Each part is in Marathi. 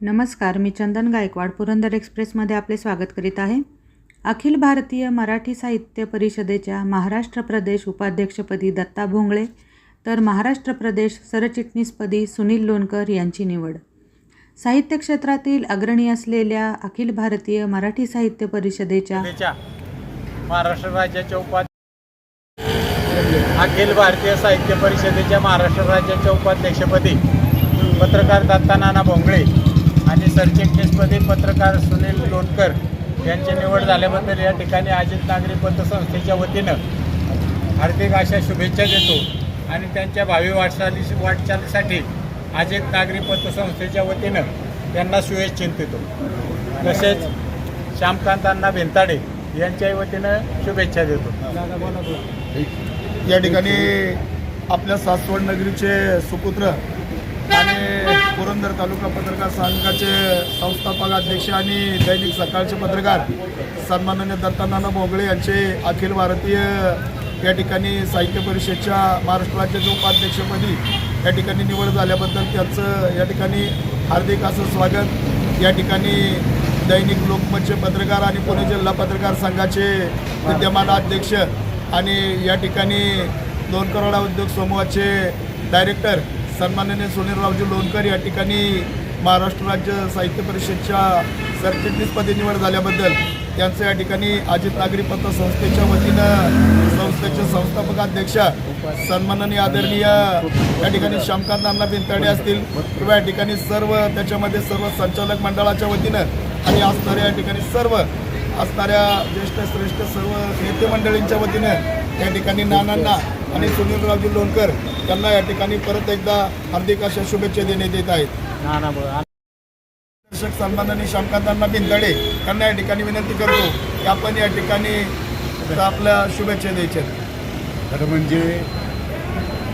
नमस्कार मी चंदन गायकवाड पुरंदर एक्सप्रेसमध्ये आपले स्वागत करीत आहे. अखिल भारतीय मराठी साहित्य परिषदेच्या महाराष्ट्र प्रदेश उपाध्यक्षपदी दत्ता भोंगळे तर महाराष्ट्र प्रदेश सरचिटणीसपदी सुनील लोणकर यांची निवड. साहित्य क्षेत्रातील अग्रणी असलेल्या अखिल भारतीय मराठी साहित्य परिषदेच्या महाराष्ट्र राज्याच्या उपाध्य अखिल भारतीय साहित्य परिषदेच्या महाराष्ट्र राज्याच्या उपाध्यक्षपदी पत्रकार दत्ता नाना भोंगळे आणि सरचिटणीसपदी पत्रकार सुनील लोणकर यांची निवड झाल्याबद्दल या ठिकाणी अजित नागरी पतसंस्थेच्या वतीनं हार्दिक अशा शुभेच्छा देतो. आणि त्यांच्या भावी वाटचाली वाटचालीसाठी अजित नागरी पतसंस्थेच्या वतीनं त्यांना शुभेच्छिंतितो तसेच श्यामकांतांना भेंताडे यांच्याही वतीनं शुभेच्छा देतो. या ठिकाणी आपल्या सासवड नगरीचे सुपुत्र आणि पुरंदर तालुका पत्रकार संघाचे संस्थापक अध्यक्ष आणि दैनिक सकाळचे पत्रकार सन्माननीय दत्तानाना भोगळे यांचे अखिल भारतीय या ठिकाणी साहित्य परिषदच्या महाराष्ट्र राज्याच्या उपाध्यक्षपदी या ठिकाणी निवड झाल्याबद्दल त्यांचं या ठिकाणी हार्दिक असं स्वागत. या ठिकाणी दैनिक लोकमतचे पत्रकार आणि पुणे जिल्हा पत्रकार संघाचे विद्यमान अध्यक्ष आणि या ठिकाणी दोन करोडा उद्योग समूहाचे डायरेक्टर सन्माननीय सुनीलरावजी लोणकर या ठिकाणी महाराष्ट्र राज्य साहित्य परिषदच्या सरचिटणीसपदी निवड झाल्याबद्दल त्यांचं या ठिकाणी अजित नागरी संस्थेच्या वतीनं संस्थेचे संस्थापक अध्यक्ष सन्माननीय आदरणीय या ठिकाणी श्यामकांत अण्णा बिनताडे असतील किंवा या ठिकाणी सर्व त्याच्यामध्ये सर्व संचालक मंडळाच्या वतीनं आणि असणाऱ्या या ठिकाणी सर्व असणाऱ्या ज्येष्ठ श्रेष्ठ सर्व नेते मंडळींच्या वतीनं या ठिकाणी नानांना आणि सुनीलरावजी लोणकर यांना या ठिकाणी परत एकदा हार्दिक अशा शुभेच्छा देण्यात येत आहेत दर्शक सन्माननीय श्यामकांतांना बिंदडे यांना या ठिकाणी विनंती करतो की आपण या ठिकाणी आपल्या शुभेच्छा द्यायच्या. खरं म्हणजे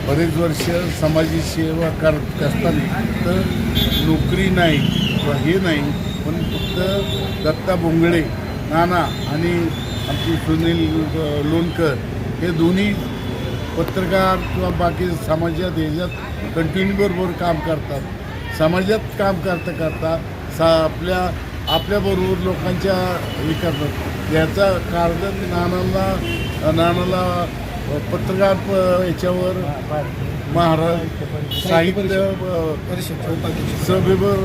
बरेच वर्ष समाजी सेवा करत असताना तर नोकरी नाही किंवा हे नाही पण फक्त दत्ता बोंगळे नाना आणि आमची सुनील लोणकर हे दोन्ही पत्रकार किंवा बाकी समाजात ह्याच्यात कंटिन्यू बरोबर काम करतात समाजात काम करता करता सा आपल्या आपल्याबरोबर लोकांच्या हे करतात याचा कारण नानाला नानाला पत्रकार प- याच्यावर महाराज साहित्य सभेवर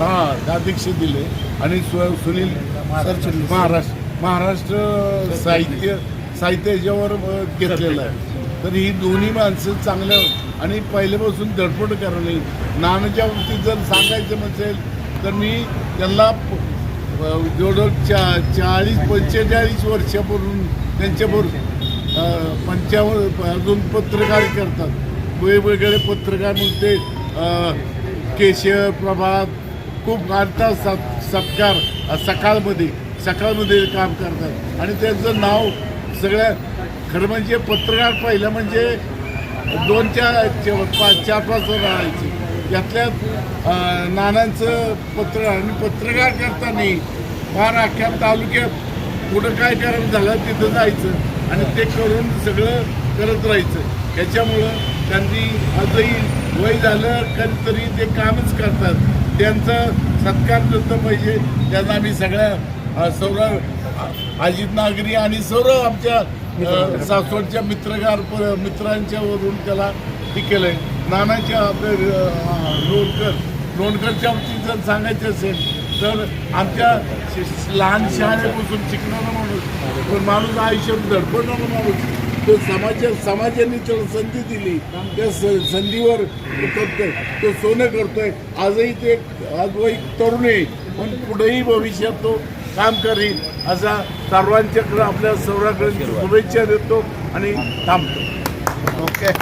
हां अध्यक्ष दिले आणि स्व सुनील. महाराष्ट्र महाराष्ट्र साहित्य साहित्य याच्यावर घेतलेलं आहे. तर ही दोन्ही माणसं चांगल्या आणि पहिल्यापासून धडपड करणे. नानाच्या बाबतीत जर सांगायचं नसेल तर मी त्यांना प- जवळजवळ चा चाळीस पंचेचाळीस वर्षापूर्वी त्यांच्याबरोबर पंचावन्न अजून पत्रकार करतात. वेगवेगळे पत्रकार म्हणजे केशव प्रभात खूप गाडतात सत् सत्कार सकाळमध्ये. सकाळमध्ये काम करतात. आणि त्यांचं नाव सगळ्या खरं म्हणजे पत्रकार पहिलं म्हणजे दोन चार च- पाच चार पाच राहायचे. यातल्या नानांचं पत्र आणि पत्रकार करताना फार अख्ख्या तालुक्यात कुठं काय करायला झालं तिथं जायचं आणि ते करून सगळं करत राहायचं. त्याच्यामुळं त्यांनी आजही वय झालं कधी तरी ते कामच करतात. त्यांचा सत्कार जसं पाहिजे म्हणजे, त्यांना आम्ही सगळ्या सौरा अजित नागरी आणि सर्व आमच्या सासवडच्या मित्रगार मित्रांच्या वरून त्याला हे केलंय. नानाच्या आपल्या लोणकर लोणकरच्या बाबतीत जर सांगायचं असेल तर आमच्या लहान शहाण्यापासून शिकणारा माणूस पण माणूस आयुष्यात धडपडणारा माणूस तो समाजा समाजाने त्याला संधी दिली. त्या स- संधीवर करतोय तो सोनं करतोय. आजही ते आज वय तरुण आहे पण पुढेही भविष्यात तो काम करील असा सर्वांच्याकडे आपल्या सर्वांकडे शुभेच्छा देतो आणि थांबतो. ओके.